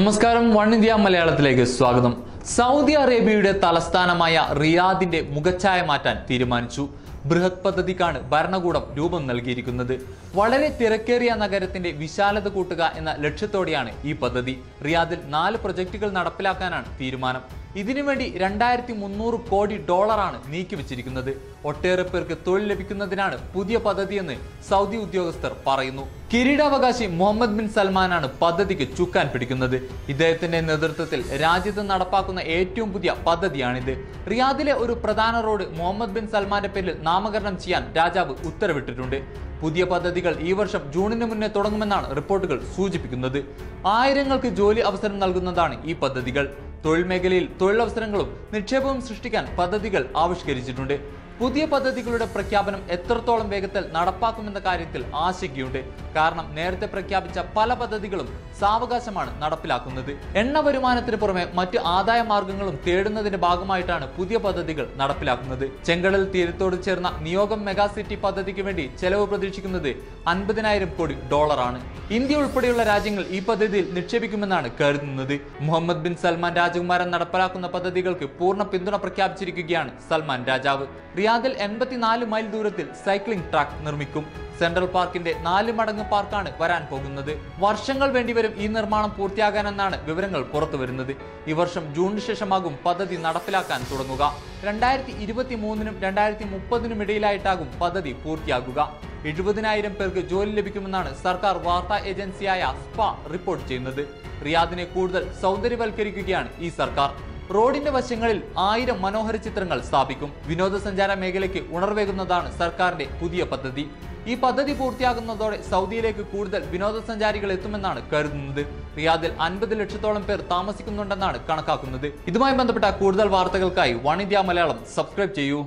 നമസ്കാരം one India മലയാളത്തിലേക്ക് സ്വാഗതം. സൗദി അറേബ്യയുടെ തലസ്ഥാനമായ റിയാദിന്റെ മുഖച്ഛായ മാറ്റാൻ തീരുമാനിച്ചു. ബൃഹത് പദ്ധതിക്കാണ് ഭരണകൂടം രൂപം നൽകിയിരിക്കുന്നത്. വളരെ തിരക്കേറിയ നഗരത്തിന്റെ വിശാലത കൂട്ടുക എന്ന ലക്ഷ്യത്തോടെയാണ് ഈ പദ്ധതി. റിയാദിൽ നാല് പ്രൊജക്ടുകൾ നടപ്പിലാക്കാനാണ് തീരുമാനം. ഇതിനുവേണ്ടി രണ്ടായിരത്തി മുന്നൂറ് കോടി ഡോളറാണ് നീക്കിവച്ചിരിക്കുന്നത് ഒട്ടേറെ പേർക്ക് തൊഴിൽ ലഭിക്കുന്നതിനാണ് പുതിയ പദ്ധതിയെന്ന് സൗദി ഉദ്യോഗസ്ഥർ പറയുന്നു. കിരീടാവകാശി മുഹമ്മദ് ബിൻ സൽമാനാണ് പദ്ധതിക്ക് ചുക്കാൻ പിടിക്കുന്നത്. ഇദ്ദേഹത്തിന്റെ നേതൃത്വത്തിൽ രാജ്യത്ത് നടപ്പാക്കുന്ന ഏറ്റവും പുതിയ പദ്ധതിയാണിത്. റിയാദിലെ ഒരു പ്രധാന റോഡ് മുഹമ്മദ് ബിൻ സൽമാന്റെ പേരിൽ നാമകരണം ചെയ്യാൻ രാജാവ് ഉത്തരവിട്ടിട്ടുണ്ട്. പുതിയ പദ്ധതികൾ ഈ വർഷം ജൂണിന് മുന്നേ തുടങ്ങുമെന്നാണ് റിപ്പോർട്ടുകൾ സൂചിപ്പിക്കുന്നത്. ആയിരങ്ങൾക്ക് ജോലി അവസരം നൽകുന്നതാണ് ഈ പദ്ധതികൾ. തൊഴിൽ മേഖലയിൽ തൊഴിലവസരങ്ങളും നിക്ഷേപവും സൃഷ്ടിക്കാൻ പദ്ധതികൾ ആവിഷ്കരിച്ചിട്ടുണ്ട്. പുതിയ പദ്ധതികളുടെ പ്രഖ്യാപനം എത്രത്തോളം വേഗത്തിൽ നടപ്പാക്കുമെന്ന കാര്യത്തിൽ ആശങ്കയുണ്ട്. കാരണം നേരത്തെ പ്രഖ്യാപിച്ച പല പദ്ധതികളും സാവകാശമാണ് നടപ്പിലാക്കുന്നത്. എണ്ണ വരുമാനത്തിന് പുറമെ മറ്റ് ആദായ മാർഗങ്ങളും തേടുന്നതിന്റെ ഭാഗമായിട്ടാണ് പുതിയ പദ്ധതികൾ നടപ്പിലാക്കുന്നത്. ചെങ്കടൽ തീരത്തോട് ചേർന്ന നിയോഗം മെഗാ സിറ്റി പദ്ധതിക്ക് വേണ്ടി ചെലവ് പ്രതീക്ഷിക്കുന്നത് അൻപതിനായിരം കോടി ഡോളറാണ്. ഇന്ത്യ ഉൾപ്പെടെയുള്ള രാജ്യങ്ങൾ ഈ പദ്ധതിയിൽ നിക്ഷേപിക്കുമെന്നാണ് കരുതുന്നത്. മുഹമ്മദ് ബിൻ സൽമാൻ രാജകുമാരൻ നടപ്പിലാക്കുന്ന പദ്ധതികൾക്ക് പൂർണ പിന്തുണ പ്രഖ്യാപിച്ചിരിക്കുകയാണ് സൽമാൻ രാജാവ്. റിയാദിൽ എൺപത്തിനാല് മൈൽ ദൂരത്തിൽ സൈക്ലിംഗ് ട്രാക്ക് നിർമ്മിക്കും. സെൻട്രൽ പാർക്കിന്റെ നാല് മടങ്ങ് പാർക്കാണ് വരാൻ പോകുന്നത്. വർഷങ്ങൾ വേണ്ടിവരും ഈ നിർമ്മാണം പൂർത്തിയാകാനെന്നാണ് വിവരങ്ങൾ പുറത്തു വരുന്നത് ഈ വർഷം ജൂണിന് ശേഷമാകും പദ്ധതി നടപ്പിലാക്കാൻ തുടങ്ങുക. രണ്ടായിരത്തി ഇരുപത്തി മൂന്നിനും രണ്ടായിരത്തി മുപ്പതിനും ഇടയിലായിട്ടാകും പദ്ധതി പൂർത്തിയാകുക. എഴുപതിനായിരം പേർക്ക് ജോലി ലഭിക്കുമെന്നാണ് സർക്കാർ വാർത്താ ഏജൻസിയായ സ്പ റിപ്പോർട്ട് ചെയ്യുന്നത്. റിയാദിനെ കൂടുതൽ സൗന്ദര്യവൽക്കരിക്കുകയാണ് ഈ സർക്കാർ. റോഡിന്റെ വശങ്ങളിൽ ആയിരം മനോഹര ചിത്രങ്ങൾ സ്ഥാപിക്കും. വിനോദസഞ്ചാര മേഖലയ്ക്ക് ഉണർവേകുന്നതാണ് സർക്കാരിന്റെ പുതിയ പദ്ധതി. ഈ പദ്ധതി പൂർത്തിയാകുന്നതോടെ സൗദിയിലേക്ക് കൂടുതൽ വിനോദസഞ്ചാരികൾ എത്തുമെന്നാണ് കരുതുന്നത്. റിയാദിൽ അൻപത് ലക്ഷത്തോളം പേർ താമസിക്കുന്നുണ്ടെന്നാണ് കണക്കാക്കുന്നത്. ഇതുമായി ബന്ധപ്പെട്ട കൂടുതൽ വാർത്തകൾക്കായി വൺ മലയാളം സബ്സ്ക്രൈബ് ചെയ്യൂ.